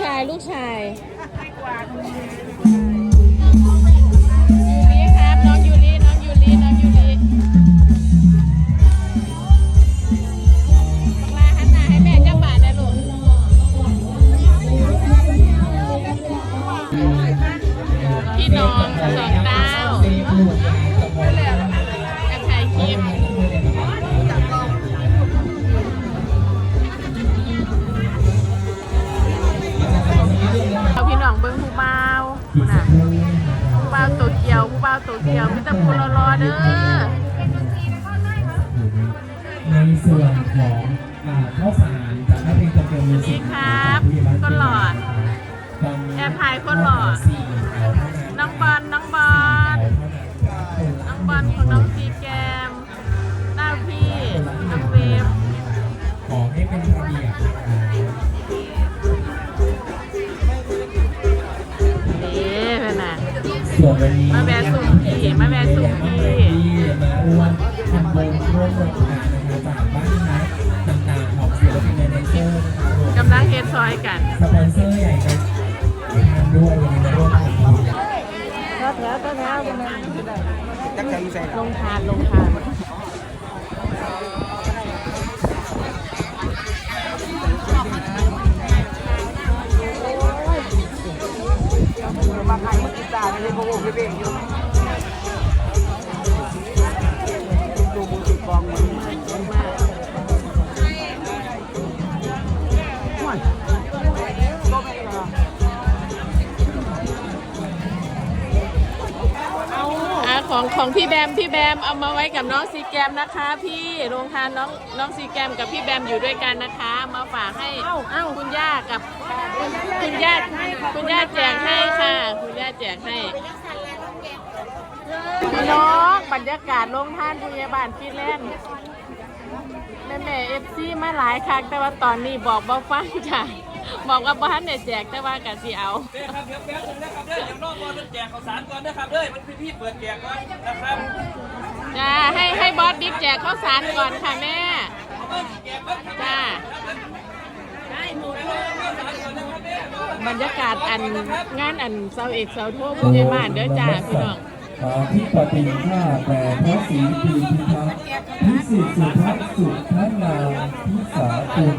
ชายลูกชาย ผู้บ่าวโตเกียวมิตรพูรอรอเด้อในส่วนของอ่าข้าวสารจากแม่เพลงโตเกียวมิวสินี่กครับคนหล่อแอบถ่ายคนหล่อน้องบอลน้องบอลน้องบอลของน้องซีแกมหน้าพี่น้องเวฟขอให้เป็นระเบียบเอ๊ะเป็นน่ะส่วนวันนี้มาแวะ สุ่มพี่มาแวะสุ่มพี่ที่มาร่วมทำบุญร่วมลงทานนะคะจากบ้านนัดต่างๆของศิลปินในเซอร์นะคะกำลังเฮ็ดซอยกันสปอนเซอร์ใหญ่ใจทานด้วยวันนี้มาร่วมทำบุญลงทานลงทานอ่ ของของพี่แบมพี่แบมเอามาไว้กับน้องซีแกมนะคะ พี่โรงทานน้องน้องซีแกมกับพี่แบมอยู่ด้วยกันนะคะ มาฝากให้คุณย่ากับคุณย่าคุณย่าแจกให้ค่ะ คุณย่าแจกให้พี่น้องบรรยากาศโรงทานพยาบาลฟินแลนด์ แม่แม่เอฟซีมาหลายครั้งแต่ว่าตอนนี้บอกบ่ฟังจ้ะบอกว่าบ้านเนี่ยแจกแต่ว่ากะสิเอาเด้อครับเดี๋ยวแป๊บนึงนะครับเด้อเดี๋ยวอกบอลมัแจกข้าวสารก่อนนะครับเด้อมันพี่ๆเปิดแจกก่อนนะครับจ้าให้ให้บอสบิ๊แจกข้าวสารก่อนค่ะแม่จ้าบรรยากาศอันงานอันเสาเอกเสาโทผู้ใหญ่บ้านเด้อจ้าพี่น้อง ปาทิปฏิฆาแต่พระศรีปีพิทักษ์พิสิทธิสุทัศน์สุทนางพิสาคุณ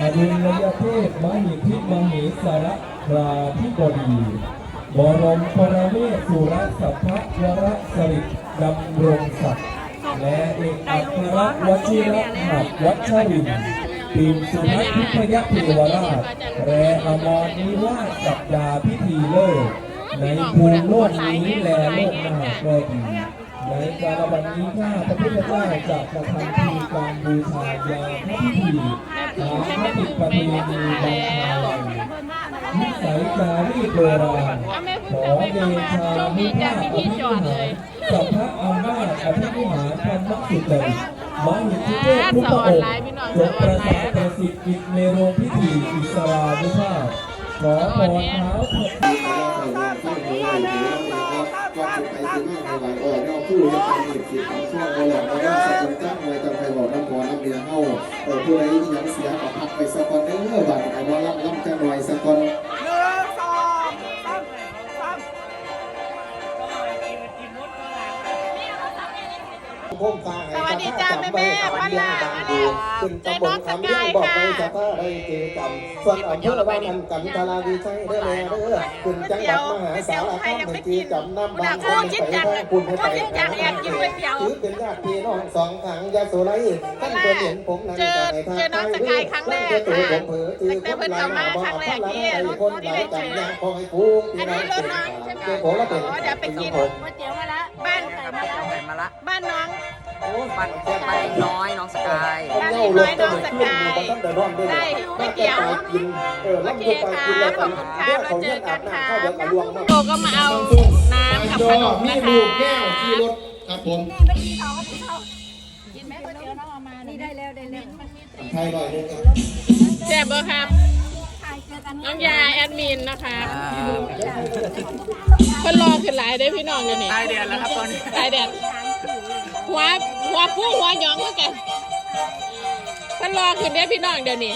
อดุลยเทพมหิพิมหิสารคราธิบดีบรมปรเมศสุรสัพพะวรสริดำรงศักดิ์และเอกอัครวชิรหัตถวัชรินทีมสุนัขพิพยเทวราชและอมรนิวาสสัปดาพิธีเลิศ ในภูมิโลกนี้แลโลกหน้าก็ดีในการวันนี้ข้าพระพุทธเจ้าจะกระทำพิธีการบูชายาพระพิธีตามพระติประเพณีบางไทยนิสัยจารีตโบราณขอเดชานุภาพอภิมหารสัพพะอำนาจอภิมหารธรรมสุจริตมาหิทธิเทพทุกพระองค์จงประสานประสิทธิ์กิจในโรงพิธีอิสรานุภาพ ขอพรเท้าพระผู้ใดยังเสียกับพักไปสกอนเด้อบาดไอ้บ่รับรับจะหน่อยสกอน สวัสดีจ้าแม่แม่พ่อหลานมาแล้วขึ้นใจตำบน้อลงสคำกาเลี้ยยงบอกค่ะไปจะพาได้เจอกรรมส่วนอำเภอบ้านกันกันทาราดีใช้ได้แล้วเด้อขึ้นจังหวัดมหาสารคามไปเจอกรรมน้ำบางคนไปทางคุณให้ไปทางนั้นถือเป็นญาติพี่น้องสองทางยาโสไลท่านเพิ่นเห็นผมนั้นจะในทางตัวผมเผลอถือคนลายมาบอกเอาพระลายคนหลายกันยังพอให้คุ้มพี่น้องเป็นเจ้าผมแล้วเป็นอ๋อเดี๋ยวไปกินผมก๋วยเตี๋ยวมาละบ้านไก่ มาละไปมาละบ้านน้องบ้านบ้านน้อยน้องสกายได้ก๋วยเตี๋ยวเออรับตัวไปกินแล้วกันเดี๋ยวเขาเย็นอาบน้ำเข้าเดี๋ยวกระลวงมาโตก็มาเอาน้ำกับขนมนะคะขี่รถครับผมนี่ได้แล้วได้แล้วไทยหน่อยนึงครับแซ่บบ่ครับน้องยาแอดมินนะคะเพิ่นรอขึ้นหลายได้อพี่น้องเดี๋ยวนี้ได้เดือนแล้วครับตอนนี้ตายแดด หัวหัวฟูหัวหยองเหมือนกันเพิ่นรอขึ้นได้พี่น้องเดี๋ยวนี้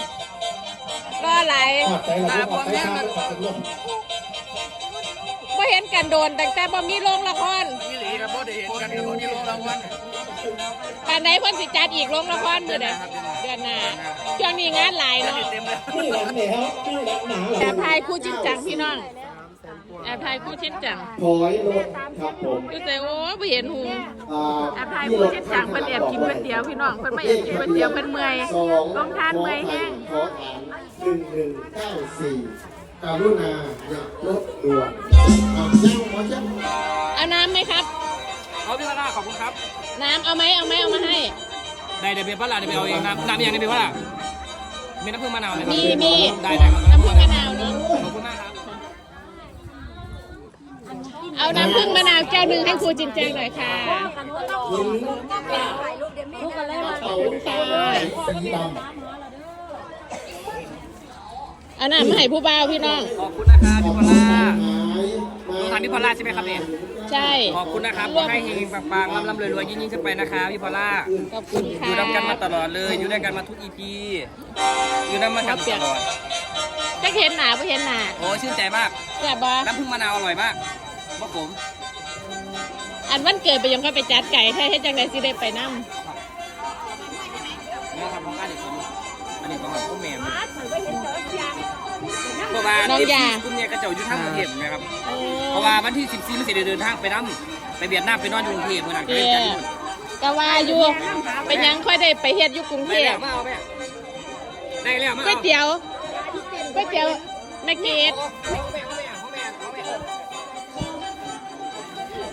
รอหลายขอดใจเราขอดใจครับขอดใจลมบ่เห็นกันโดนตั้งแต่บ่มีโรงละครนี่หลีครับพ่ได้เห็นกันที่คนที่ลงรางวัลปานไหนเพิ่นสิจัดอีกโรงละครมื้อใดเดือนหน้าช่วงนี้งานหลายเนาะเต็มเลยนี่แหละเนี่ยครับนี่แหละหนาแอยบถ่ายคู่ชิ้นจังพี่น้อง บถ่ายคู่ชิ้นจังถอยรถครับผมคือแต่โอ้บ่เห็นหูอ่าแอบถ่ายคู่ชิ้นจังเพิ่นแอบกินก๋วยเตี๋ยวพี่น้องเพิ่นมาแอบกินก๋วยเตี๋ยวเพิ่นเมื่อยสองลงทานเมื่อยแห้งขอฐานหนึ่งหนึ่งเก้าสี่การุณาอย่ารถด่วนอะยังหมอยังเอาน้ำไหมครับ เอาพี่พล่าขอบคุณครับ น้ำเอาไหมเอาไหมเอามาให้ได้เดี๋ยวเบียร์พล่าเดี๋ยวไปเอาเองน้ำน้ำอย่างนี้เบียร์พล่ามีน้ำผึ้งมะนาวไหมครับมีมีได้ได้ครับน้ำผึ้งมะนาวนี่ ขอบคุณมากครับ เอาน้ำผึ้งมะนาวแก้วหนึ่งให้ครูจินแจงหน่อยค่ะลูกกันเลยมาเอาสีดำเอาน้ำมาให้ผู้บ่าวพี่น้อง ขอบคุณนะครับพี่พล่าหายลงทานพี่พล่าใช่ไหมครับเนี่ยใช่ ขอบคุณนะครับขอให้เฮงๆปังๆร่ำๆรวยๆยิ่งๆขึ้นไปนะครับพี่พล่าขอบคุณอค่ะยู่ด้วยกันมาตลอดเลย อยู่ด้วยกันมาทุกอีพีอยู่ด้วยกันตลอดจะเห็นหนาไม่เห็นหนาโอ้ชื่นใจมากแซ่บบ่น้ำผึ้งมะนาวอร่อยมากครั บผมอันวันเกิดไปยังก็ไปจัดไก่ถ้าเฮ็ดจังไดสิได้ไปนำนี่ครับของอันนี้ผมอันนี้ของผมแม่เพราะว่าน้องยาคุณเนี่ยกระเจ้าอยู่ทางกรุงเทพนะครับ เพราะว่าวันที่14มันสิได้เดินทางไปน้ำไปเวียดนามไปนอนอยู่กรุงเทพเมื่อนั้นก็เด้เลยจัดที่นู่นก็ว่าอยู่ไปยังค่อยได้ไปเฮ็ดอยู่กรุงเทได้พแล้วมาเอาแม่ได้แล้วมาก๋วยเอาเตี๋ยวก๋วยเตี๋ยวแม่เกด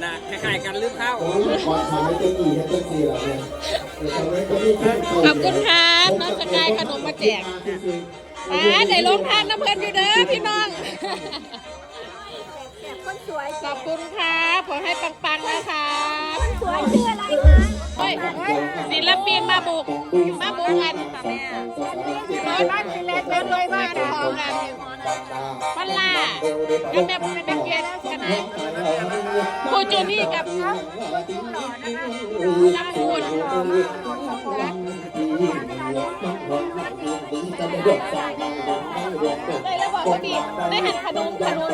นะคล้ายๆกันลืมข้าวโอ้ยขอทำให้เต็มที่ให้เต็มที่แล้วเนี่ยเออทำให้เต็มที่ให้เต็มที่ขอบคุณครับน้องสกายขนมมาแจกอ่าได้ลงทานน้ำเพิ่นอยู่เด้อพี่น้องคนสวยขอบคุณครับขอให้ปังๆนะครับสวยชื่ออะไรคะเฮ้ยศิลปินมาบุกมาบุกกันแม่รถบ้านศิลปินรวยบ้านของกันพันล่าก็แม่ ลำพูนจะไม่รวมสร้างบางบางไม่รวมเป็นได้แล้วบอกว่าดีได้หันขนมขนม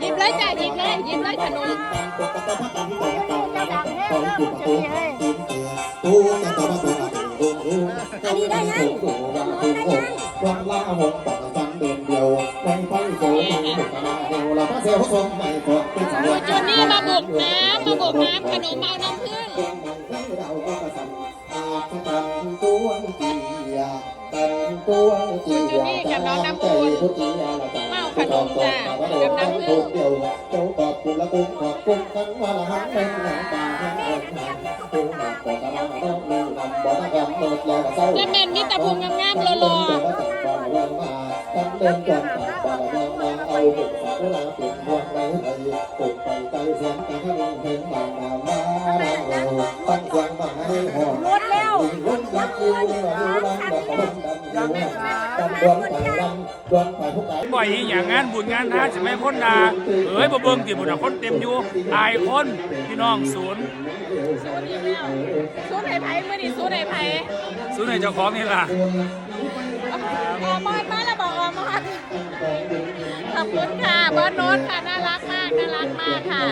หยิบเลยจ้ะหยิบเลยหยิบเลยขนมอันนี้ได้ยังวันลาหกปักจันเดินเดียวในไฟโซ่บุกมาเดียวเราก็เซลล์สมไม่กดเป็นสัญครูญาจูนี่มาบุกน้ำมาบุกน้ำขนมเอาน้ำผึ้งเราก็กระสันอาตันตัวเจียตันตัวเจียใจพุทธิยาละจังเดินกันทุกเดียวเจ้าขอบคุณละกุ้งขอบคุณกันว่าละหันเป็นหนังตาหันเงินหันกุ้หนักกว่าตะลังน้องมือนำบ่อนักำเมิดแล้วเศร้าแล้วแม่นมีแต่พุงงามๆหล่อกัน เดินก่อนตาบาลนางเอาเห็ดสาวลาเปลี่ยนพวงไรไรปลุกไปใจเสียงกันให้เพลงบางนามาดังเร็วตั้งเสียงมาให้หอมรถแล้วรถยักษ์อยู่ในวันนี้ดังแบบคนดังอยู่ดังดวนไปดังดวนไปพวกไก่บ่อยอย่างงานบุญงานทานจะไม่คนด่าเอ้ยบ่เบิ่งติบุญน่ะคนเต็มอยู่อายคนพี่น้องศูนย์ๆสู้ไหนไผ่เมื่อนี้สู้ไหนไผ่ศูนย์ให้เจ้าของนี่ล่ะออมอนมาแล้วบอกออมอน ขอบคุณค่ะบอสโน้ตค่ะน่ารักมากน่ารักมากค่ะ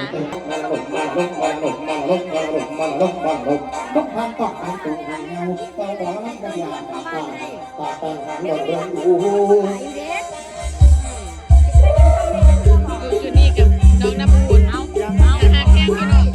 อยู่อยู่นี่กับน้องน้ำอุ่นเอาเอาหาแข้งพี่น้อง